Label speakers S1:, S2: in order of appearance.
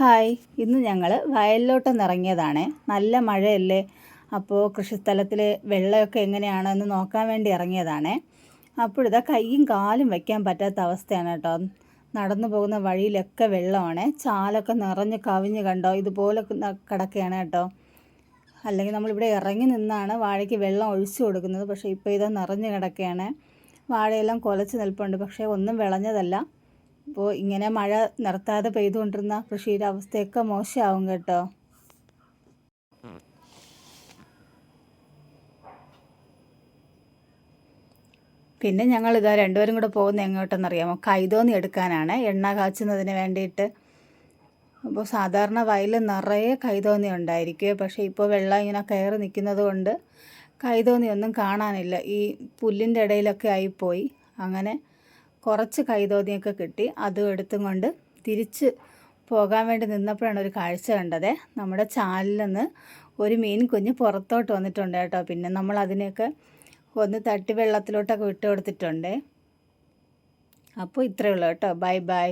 S1: Hi. ഇന്ന് ഞങ്ങൾ വയലിലോട്ട് ഇറങ്ങിയതാണേ നല്ല മഴയല്ലേ? അപ്പോൾ കൃഷിസ്ഥലത്തിൽ വെള്ളമൊക്കെ എങ്ങനെയാണെന്ന് നോക്കാൻ വേണ്ടി ഇറങ്ങിയതാണേ. അപ്പോഴിതാ കൈയും കാലും വയ്ക്കാൻ പറ്റാത്ത അവസ്ഥയാണ് കേട്ടോ. നടന്നു പോകുന്ന വഴിയിലൊക്കെ വെള്ളമാണ്. ചാലൊക്കെ നിറഞ്ഞ് കവിഞ്ഞ് കണ്ടോ? ഇതുപോലെ കിടക്കുകയാണ് കേട്ടോ. അല്ലെങ്കിൽ നമ്മളിവിടെ ഇറങ്ങി നിന്നാണ് വാഴയ്ക്ക് വെള്ളം ഒഴിച്ചു കൊടുക്കുന്നത്. പക്ഷേ ഇപ്പോൾ ഇത് നിറഞ്ഞ് കിടക്കുകയാണ് വാഴയെല്ലാം കുലച്ച് നിൽപ്പുണ്ട്. പക്ഷേ ഒന്നും വിളഞ്ഞതല്ല. അപ്പോൾ ഇങ്ങനെ മഴ നിർത്താതെ പെയ്തുകൊണ്ടിരുന്ന കൃഷിയുടെ അവസ്ഥയൊക്കെ മോശമാവും കേട്ടോ. പിന്നെ ഞങ്ങൾ ഇതാ രണ്ടുപേരും കൂടെ പോകുന്ന എങ്ങോട്ടെന്നറിയാമോ? കൈതോന്നി എടുക്കാനാണ്. എണ്ണ കാച്ചുന്നതിന് വേണ്ടിയിട്ട്. അപ്പോൾ സാധാരണ വയൽ നിറയെ കൈതോന്നി ഉണ്ടായിരിക്കും. പക്ഷേ ഇപ്പോൾ വെള്ളം ഇങ്ങനെ കയറി നിൽക്കുന്നത് കൊണ്ട് കൈതോന്നി ഒന്നും കാണാനില്ല. ഈ പുല്ലിന്റെ ഇടയിലൊക്കെ ആയിപ്പോയി. അങ്ങനെ കുറച്ച് കൈതോതിയൊക്കെ കിട്ടി. അതും എടുത്തും കൊണ്ട് തിരിച്ച് പോകാൻ വേണ്ടി നിന്നപ്പോഴാണ് ഒരു കാഴ്ച കണ്ടത്. നമ്മുടെ ചാലിൽ നിന്ന് ഒരു മീൻ കുഞ്ഞ് പുറത്തോട്ട് വന്നിട്ടുണ്ട് കേട്ടോ. പിന്നെ നമ്മൾ അതിനെയൊക്കെ ഒന്ന് തട്ടി വെള്ളത്തിലോട്ടൊക്കെ വിട്ടു കൊടുത്തിട്ടുണ്ട് അപ്പോൾ ഇത്രയേ ഉള്ളൂ കേട്ടോ. Bye bye.